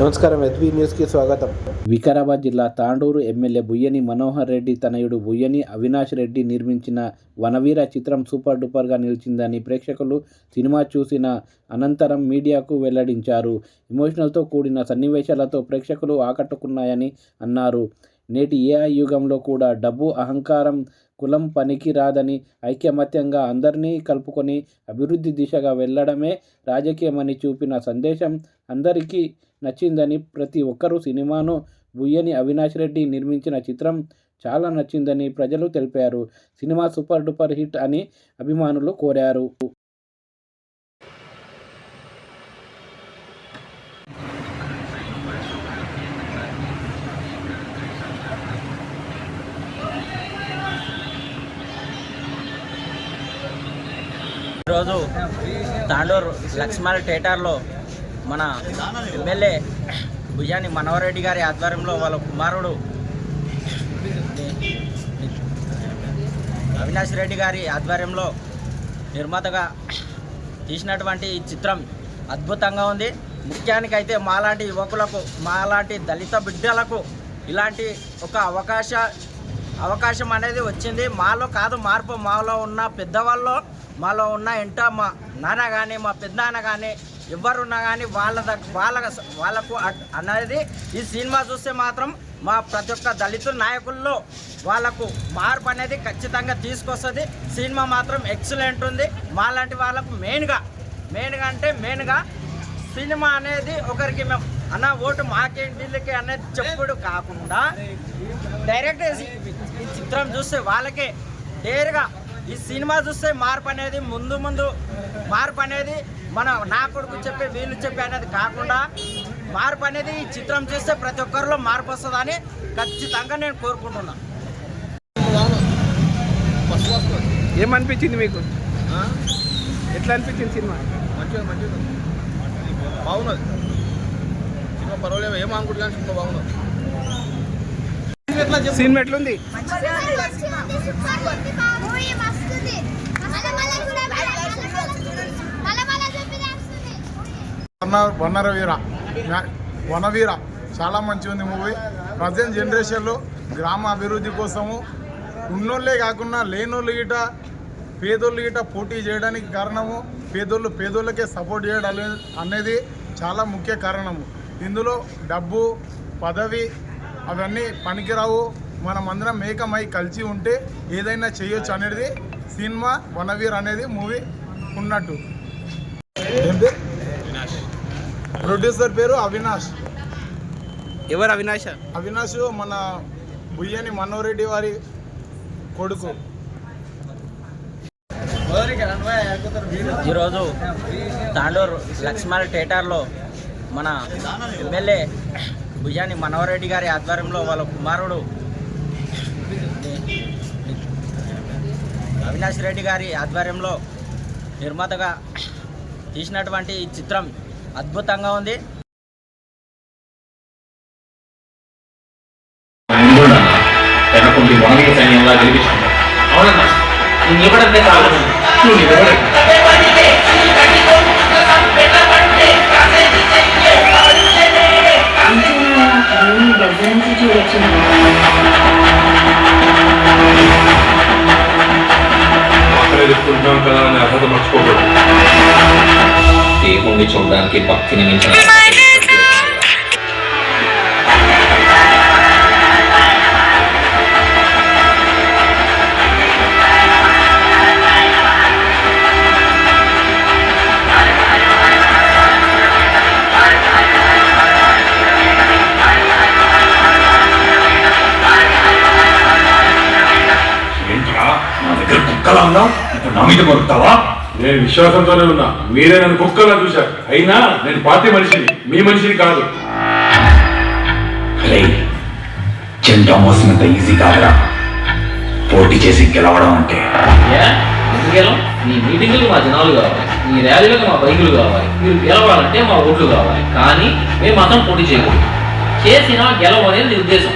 నమస్కారం ఎస్బీ న్యూస్కి స్వాగతం. వికారాబాద్ జిల్లా తాండూరు ఎమ్మెల్యే బుయ్యని మనోహర్ రెడ్డి తనయుడు బుయ్యని అవినాష్ రెడ్డి నిర్మించిన వనవీర చిత్రం సూపర్ డూపర్గా నిలిచిందని ప్రేక్షకులు సినిమా చూసిన అనంతరం మీడియాకు వెల్లడించారు. ఎమోషనల్తో కూడిన సన్నివేశాలతో ప్రేక్షకులు ఆకట్టుకున్నాయని అన్నారు. నేటి ఏఐ యుగంలో కూడా డబ్బు అహంకారం కులం పనికి రాదని ఐక్యమత్యంగా అందరినీ కలుపుకొని అభివృద్ధి దిశగా వెళ్ళడమే రాజకీయమని చూపిన సందేశం అందరికీ నచ్చిందని ప్రతి ఒక్కరూ సినిమాను బుయ్యని అవినాష్ రెడ్డి నిర్మించిన చిత్రం చాలా నచ్చిందని ప్రజలు తెలిపారు. సినిమా సూపర్ డూపర్ హిట్ అని అభిమానులు కోరారు. ఈరోజు తాండూరు లక్ష్మణ్ థియేటర్లో మన ఎమ్మెల్యే భుజాని మనోహరెడ్డి గారి ఆధ్వర్యంలో వాళ్ళ కుమారుడు అవినాష్ రెడ్డి గారి ఆధ్వర్యంలో నిర్మాతగా తీసినటువంటి ఈ చిత్రం అద్భుతంగా ఉంది. ముఖ్యానికైతే మాలాంటి యువకులకు మాలాంటి దళిత బిడ్డలకు ఇలాంటి ఒక అవకాశ అవకాశం అనేది వచ్చింది. మాలో కాదు మార్పు మాలో ఉన్న పెద్దవాళ్ళు మాలో ఉన్న ఇంట మా నాన్న కానీ మా పెద్దనాన్న కానీ ఎవరున్నా కానీ వాళ్ళ దగ్ వాళ్ళ వాళ్ళకు అ- అనేది ఈ సినిమా చూస్తే మాత్రం మా ప్రతి ఒక్క దళిత నాయకుల్లో వాళ్ళకు మార్పు అనేది ఖచ్చితంగా తీసుకొస్తుంది. సినిమా మాత్రం ఎక్సలెంట్ ఉంది. మాలాంటి వాళ్ళకు మెయిన్గా మెయిన్గా అంటే మెయిన్గా సినిమా అనేది ఒకరికి మేము అన్న ఓటు మాకేంటికి వీళ్ళకి అనేది చెప్పుడు కాకుండా డైరెక్ట్ ఈ చిత్రం చూస్తే వాళ్ళకే నేరుగా ఈ సినిమా చూస్తే మార్పు అనేది ముందు ముందు మార్పు అనేది మన నా కొడుకు చెప్పే వీళ్ళు చెప్పే అనేది కాకుండా మార్పు అనేది ఈ చిత్రం చూస్తే ప్రతి ఒక్కరిలో మార్పు వస్తుందని ఖచ్చితంగా నేను కోరుకుంటున్నాను ఏమనిపించింది మీకు? ఎట్లా అనిపించింది సినిమా? మంచిగా మంచిగా ఉంది. బాగున్నది. సినిమా పర్వాలేదు ఏం అనుకుంటున్నాను సినిమా బాగున్నది. సినిమా ఎట్లుంది? వన వనరవీర వనవీర చాలా మంచి ఉంది మూవీ. ప్రజెంట్ జనరేషన్లో గ్రామ అభివృద్ధి కోసము ఉన్నోళ్ళే కాకుండా లేనోళ్ళు గిట పేదోళ్ళు గిట పోటీ చేయడానికి కారణము పేదోళ్ళు పేదోళ్ళకే సపోర్ట్ చేయడం అనేది చాలా ముఖ్య కారణము. ఇందులో డబ్బు పదవి అవన్నీ పనికిరావు. మనం అందరం మేకమై కలిసి ఉంటే ఏదైనా చేయొచ్చు అనేది సినిమా వనవీర్ అనేది మూవీ ఉన్నట్టు. ప్రొడ్యూసర్ పేరు అవినాష్. ఎవరు అవినాష? అవినాష్ మన బుయ్యని మనోరెడ్డి వారి కొడుకు. ఈరోజు తాండూరు లక్ష్మణ్ థియేటర్లో మన ఎమ్మెల్యే భుజాని మనోహరెడ్డి గారి ఆధ్వర్యంలో వాళ్ళ కుమారుడు అవినాష్ రెడ్డి గారి ఆధ్వర్యంలో నిర్మాతగా తీసినటువంటి ఈ చిత్రం అద్భుతంగా ఉంది. ముందున్న వెనకుండి వనవీయ సైన్యంలా గెలిపించాను అవునన్నా నేను ఇవ్వడంతే కాదు నువ్వు నిలబడి అక్కడే చెప్పుకుంటున్నాం కదా అని అర్హత మర్చిపోకూడదు దేవుణ్ణి చూడడానికి భక్తిని మించిన ఏంట్రా నా దగ్గర కుక్కలా ఉన్నావు ఇప్పుడు నా మీద కొరుకుతావా నేను విశ్వాసంతోనే ఉన్నా. మీరే నన్ను కుక్కలా చూశారు. అయినా నేను పార్టీ మనిషిని మీ మనిషిని కాదు. చెంటా మోసినంత ఈజీ కాదురా. పోటీ చేసి గెలవడం అంటే. మీ మీటింగులు మా జనాలు కావాలి. మీ ర్యాలీలకు మా బైకులు కావాలి. మీరు గెలవాలంటే మా ఓట్లు కావాలి. కానీ మేము మాత్రం పోటీ చేయకూడదు. చేసినా గెలవనేది నీ ఉద్దేశం.